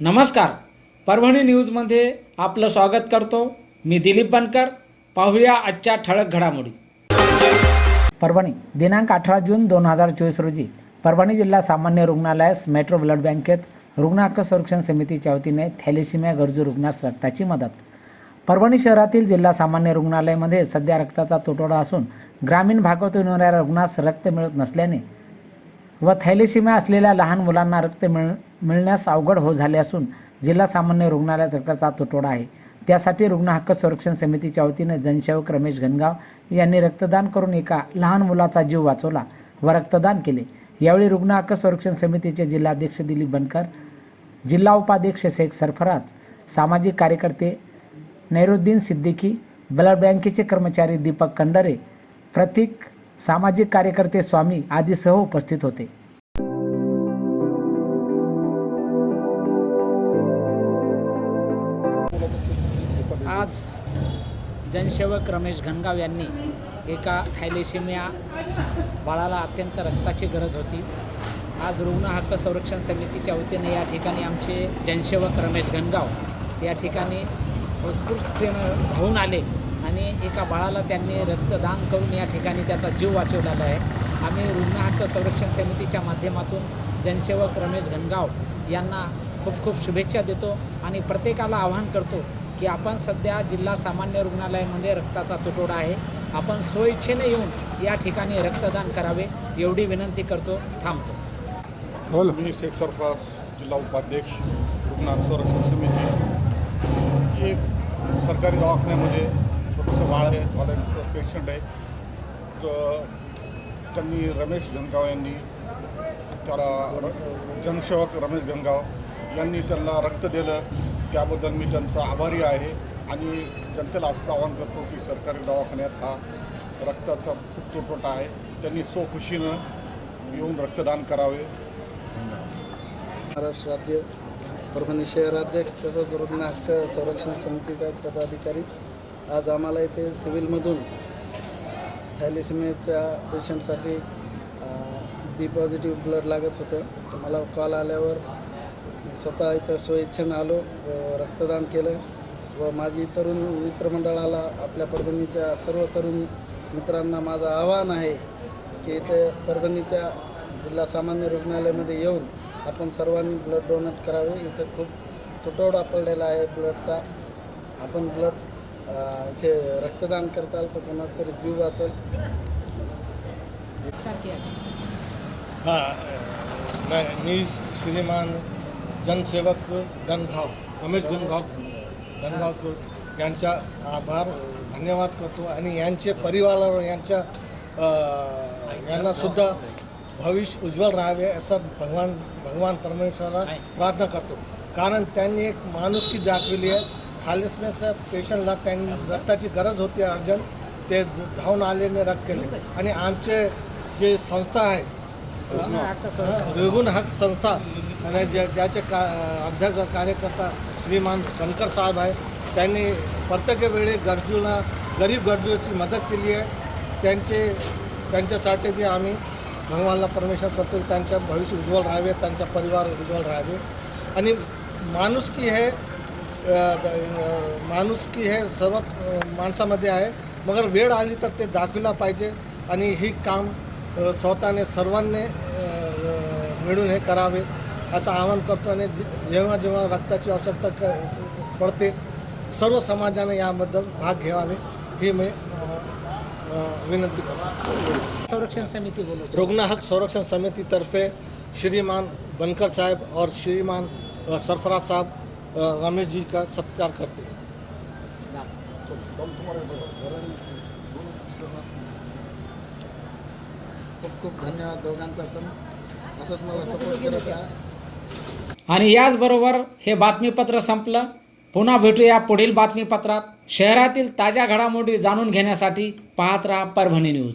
नमस्कार. परभणी न्यूजमध्ये आपलं स्वागत करतो. मी दिलीप बनकर. पाहूया आजच्या ठळक घडामोडी. परभणी दिनांक अठरा जून दोन हजार चोवीस रोजी परभणी जिल्हा सामान्य रुग्णालयास मेट्रो ब्लड बँकेत रुग्ण हक्क संरक्षण समितीच्या वतीने थॅलेसिमिया गरजू रुग्णास रक्ताची मदत. परभणी शहरातील जिल्हा सामान्य रुग्णालयामध्ये सध्या रक्ताचा तुटवडा असून ग्रामीण भागातून येणाऱ्या रुग्णास रक्त मिळत नसल्याने व थॅलेसिमिया असलेल्या लहान मुलांना रक्त मिळ मिळण्यास अवघड हो झाले असून जिल्हा सामान्य रुग्णालयात रक्ताचा तुटवडा आहे. त्यासाठी रुग्ण हक्क संरक्षण समितीच्या वतीने जनसेवक रमेश घनगाव यांनी रक्तदान करून एका लहान मुलाचा जीव वाचवला व रक्तदान केले. यावेळी रुग्ण हक्क संरक्षण समितीचे जिल्हाध्यक्ष दिलीप बनकर जिल्हा उपाध्यक्ष शेख सरफराज सामाजिक कार्यकर्ते नैरुद्दीन सिद्दीकी ब्लड बँकेचे कर्मचारी दीपक कंडरे प्रतीक सामाजिक कार्यकर्ते स्वामी आदीसह उपस्थित होते. आज जनसेवक रमेश घनगाव यांनी एका थायलेसिमिया बाळाला अत्यंत रक्ताची गरज होती. आज रुग्ण हक्क संरक्षण समितीच्या वतीने या ठिकाणी आमचे जनसेवक रमेश घनगाव या ठिकाणी उत्स्फूर्ततेनं धावून आले आणि एका बाळाला त्यांनी रक्तदान करून या ठिकाणी त्याचा जीव वाचवलेला आहे. आम्ही रुग्ण हक्क संरक्षण समितीच्या माध्यमातून जनसेवक रमेश घनगाव यांना खूप खूप शुभेच्छा देतो आणि प्रत्येकाला आवाहन करतो की आपण सध्या जिल्हा सामान्य रुग्णालयामध्ये रक्ताचा तुटवडा आहे. आपण स्वइच्छेने येऊन या ठिकाणी रक्तदान करावे एवढी विनंती करतो थांबतो. मी शेख सरफराज जिल्हा उपाध्यक्ष रुग्ण संरक्षण समिती. एक सरकारी दवाखान्यामध्ये छोटंसं बाळ आहे वाल्यांचं पेशंट आहे. तर त्यांनी रमेश गणगाव यांनी त्याला र जनसेवक रमेश गणगाव यांनी त्यांना रक्त दिलं. त्याबद्दल मी त्यांचा आभारी आहे. आणि जनतेला असं आवाहन करतो की सरकारी दवाखान्यात हा रक्ताचा खूप आहे. त्यांनी स्वखुशीनं येऊन रक्तदान करावे. महाराष्ट्र राज्य परभणी शहराध्यक्ष तसंच रुग्ण हक्क संरक्षण समितीचा पदाधिकारी आज आम्हाला इथे सिव्हिलमधून थॅलिसिमेच्या पेशंटसाठी बी पॉझिटिव्ह ब्लड लागत होतं. तर मला कॉल आल्यावर स्वतः इथं स्वइच्छेनं आलो व रक्तदान केलं व माझी तरुण मित्रमंडळाला आपल्या परभणीच्या सर्व तरुण मित्रांना माझं आव्हान आहे की इथं परभणीच्या जिल्हा सामान्य रुग्णालयामध्ये येऊन आपण सर्वांनी ब्लड डोनेट करावे. इथं खूप तुटवडा पडलेला आहे ब्लडचा आपण ब्लड इथे रक्तदान करताल तर कोणाचा तरी जीव वाचल. हां मी श्रीमान जनसेवक गणगाव रमेश गणगाव गणगावकर यांचा आभार धन्यवाद करतो. आणि यांचे परिवारावर यांच्या यांनासुद्धा भविष्य उज्ज्वल राहावे असं भगवान भगवान परमेश्वराला प्रार्थना करतो. कारण त्यांनी एक माणुसकी दाखविली आहे. थालिस्मेच्या पेशंटला त्यांनी रक्ताची गरज होती अर्जंट. ते धावून आलेने रक्त केले. आणि आमचे जे संस्था आहे रेगुन हक संस्था आणि ज्या ज्याचे का अध्यक्ष कार्यकर्ता श्रीमान कणकर साहेब आहे त्यांनी प्रत्येक वेळी गरजूंना गरीब गरजूची मदत केली आहे. त्यांचे त्यांच्यासाठी बी आम्ही भगवानला परमेश्वर करतो की त्यांच्या भविष्य उज्ज्वल राहावे त्यांचा परिवार उज्ज्वल राहावे. आणि माणुसकी हे माणूस की माणुसकी हे सर्व माणसामध्ये आहे मगर वेळ आली तर ते दाखविला पाहिजे. आणि ही काम स्वतःने सर्वांनी मिळून हे करावे असं आवाहन करतो आणि जेव्हा जेव्हा रक्ताची आवश्यकता क पडते सर्व समाजाने याबद्दल भाग घ्यावे ही मी विनंती करतो. संरक्षण समिती बोलवतो. रुग्ण हक संरक्षण समिति तरफे श्रीमान बनकर साहब और श्रीमान सरफराज साहब रमेश जी का सत्कार करते. हैं खूप खूप धन्यवाद दोघांचा पण. असंच मला सपोर्ट करत राहा. आणि याचबरोबर हे बातमीपत्र संपलं. पुन्हा भेटूया पुढील बातमीपत्रात. शहरातील ताज्या घडामोडी जाणून घेण्यासाठी पाहत राहा परभणी न्यूज.